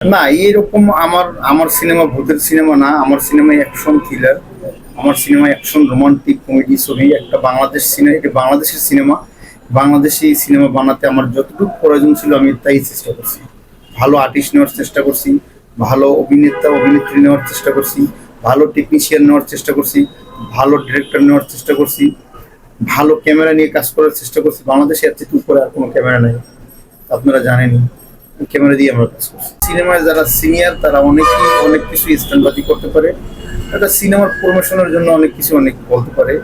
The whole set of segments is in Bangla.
না এরকম আমার আমার সিনেমা ভূতের সিনেমা না, আমার সিনেমা অ্যাকশন থ্রিলার আমার সিনেমা অ্যাকশন রোমান্টিক কমেডি ছবি একটা বাংলাদেশ সিনেমা এটা বাংলাদেশের সিনেমা। বাংলাদেশি সিনেমা বানাতে আমার যতটুকু প্রয়োজন ছিল, আমি তাই চেষ্টা করছি। ভালো আর্টিস্ট নেওয়ার চেষ্টা করছি, ভালো অভিনেতা, অভিনেত্রী নেওয়ার চেষ্টা করছি, ভালো টেকনিশিয়ান নেওয়ার চেষ্টা করছি, ভালো ডিরেক্টর নেওয়ার চেষ্টা করছি, ভালো ক্যামেরা নিয়ে কাজ করার চেষ্টা করছি। বাংলাদেশে এর থেকে উপরে আর কোনো ক্যামেরা নাই। আপনারা জানেনই। ক্যামেরা দিয়ে আমরা কাজ করছি। সিনেমায় যারা সিনিয়র, তারা অনেকেই অনেক কিছু স্ট্যান্ডবাজি করতে পারে। একটা সিনেমার প্রমোশনের জন্য অনেক কিছু অনেক বলতে পারে।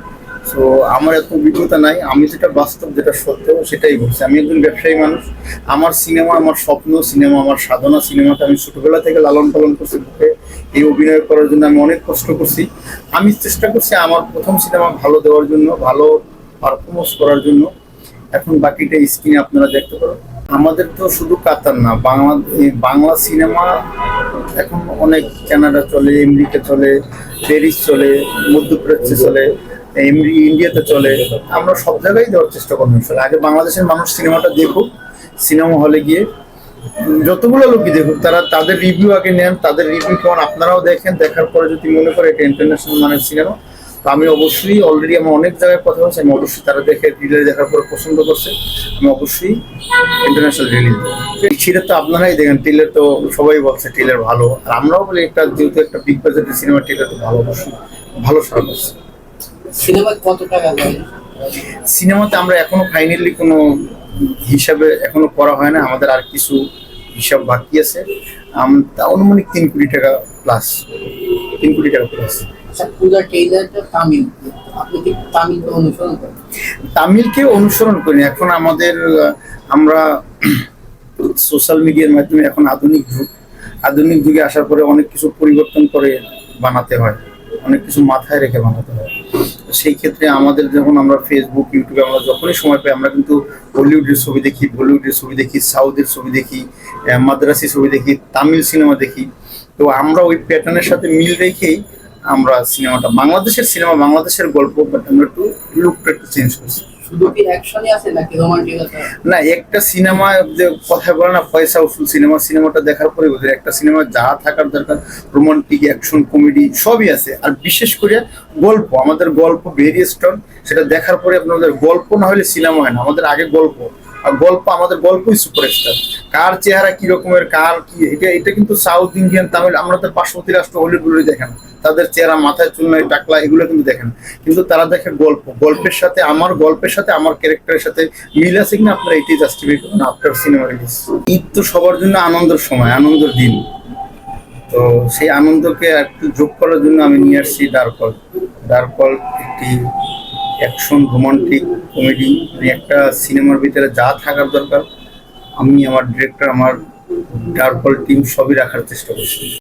সো আমার এত অভিজ্ঞতা নাই। আমি যেটা বাস্তব, যেটা সত্য সেটাই বলছি। আমি একজন ব্যবসায়ী মানুষ। আমার সিনেমা, আমার স্বপ্ন সিনেমা, আমার সাধনা সিনেমাটা আমি ছোটবেলা থেকে লালন পালন করছি বুকে। এই অভিনয় করার জন্য আমি অনেক কষ্ট করছি। আমি চেষ্টা করছি আমার প্রথম সিনেমা ভালো দেওয়ার জন্য, ভালো পারফরমেন্স করার জন্য। এখন বাকিটা স্ক্রিনে আপনারা দেখতে পারো আমাদের তো শুধু কাতার না, বাংলা বাংলা সিনেমা এখন অনেক কানাডা চলে আমেরিকা চলে প্যারিস চলে, মধ্যপ্রাচ্যে চলে ইন্ডিয়াতে চলে আমরা সব জায়গায় দেওয়ার চেষ্টা করব। আগে বাংলাদেশের মানুষ সিনেমাটা দেখুক, সিনেমা হলে গিয়ে যতগুলো লোকই দেখুক, তারা তাদের রিভিউ আগে নেন, তাদের রিভিউ কেমন আপনারাও দেখেন, দেখার পরে যদি মনে করে এটা ইন্টারন্যাশনাল মানের সিনেমা তো আমি অবশ্যই অলরেডি আমার অনেক জায়গায় কথা হচ্ছে আমি অবশ্যই তারা দেখে রিলে দেখার পরে পছন্দ করছে। আমি অবশ্যই ইন্টারন্যাশনাল রিলিজ সেটা তো আপনারাই দেখেন টিলের তো সবাই বলছে টিলের ভালো। আর আমরাও বলি একটা যেহেতু একটা বিগ বাজেটের সিনেমা টিলের তো ভালো অবশ্যই ভালো সারা করছে সিনেমায় কত টাকা সিনেমাতে আমরা এখনও ফাইনালি কোনো হিসাবে এখনও করা হয় না। আমাদের আর কিছু হিসাব বাকি আছে। আম- তা অনুমানিক তিন কোটি টাকা প্লাস তিন কোটি টাকা প্লাস তামিলকে অনুসরণ করি। এখন আমাদের আমরা সোশ্যাল মিডিয়ার মাধ্যমে এখন আধুনিক যুগ। আধুনিক যুগে আসার পরে অনেক কিছু পরিবর্তন করে বানাতে হয়। অনেক কিছু মাথায় রেখে বানাতে হয়। তো সেই ক্ষেত্রে আমাদের যখন আমরা ফেসবুক ইউটিউবে আমরা যখনই সময় পাই আমরা কিন্তু বলিউডের ছবি দেখি বলিউডের ছবি দেখি সাউথের ছবি দেখি মাদ্রাসি ছবি দেখি তামিল সিনেমা দেখি। তো আমরা ওই প্যাটার্নের সাথে মিল রেখেই আমরা সিনেমাটা বাংলাদেশের সিনেমা বাংলাদেশের গল্প বাট আমরা একটু লুকটা একটু চেঞ্জ করছি। শুধু কি অ্যাকশনই আছে নাকি রোমান্টিক আছে? না একটা সিনেমা কথা বলে না পয়সা উসুল সিনেমা সিনেমাটা দেখার পরে বোঝে একটা সিনেমা যা থাকার দরকার রোমান্টিক অ্যাকশন কমেডি সবই আছে। আর বিশেষ করে গল্প আমাদের গল্প ভেরি স্ট্রং সেটা দেখার পরে আপনাদের গল্প না হলে সিনেমা হয় না আমাদের আগে গল্প। আর গল্প আমাদের গল্পই সুপারস্টার কার চেহারা কি রকমের, কার কি, এটা এটা কিন্তু সাউথ ইন্ডিয়ান তামিল আমরা তো পার্শ্ববর্তী রাষ্ট্র হলিউডগুলোই দেখেন। তাদের চেহারা, মাথায় চুল নাই টাকলা, এগুলো কিন্তু দেখেন। কিন্তু তারা দেখে গল্প, গল্পের সাথে, আমার গল্পের সাথে, আমার ক্যারেক্টারের সাথে মিল আছে কিনা আপনারা এটি জাস্টিফাই করুন আফটার সিনেমা রিলিজ ঈদ তো সবার জন্য আনন্দের সময়, আনন্দের দিন। তো সেই আনন্দকে একটু যোগ করার জন্য আমি নিয়ে আসছি ডার্কল ডার্কল একটি অ্যাকশন রোমান্টিক কমেডি একটা সিনেমার ভিতরে যা থাকার দরকার আমি আমার ডিরেক্টর আমার ডার্কল টিম সবই রাখার চেষ্টা করছি।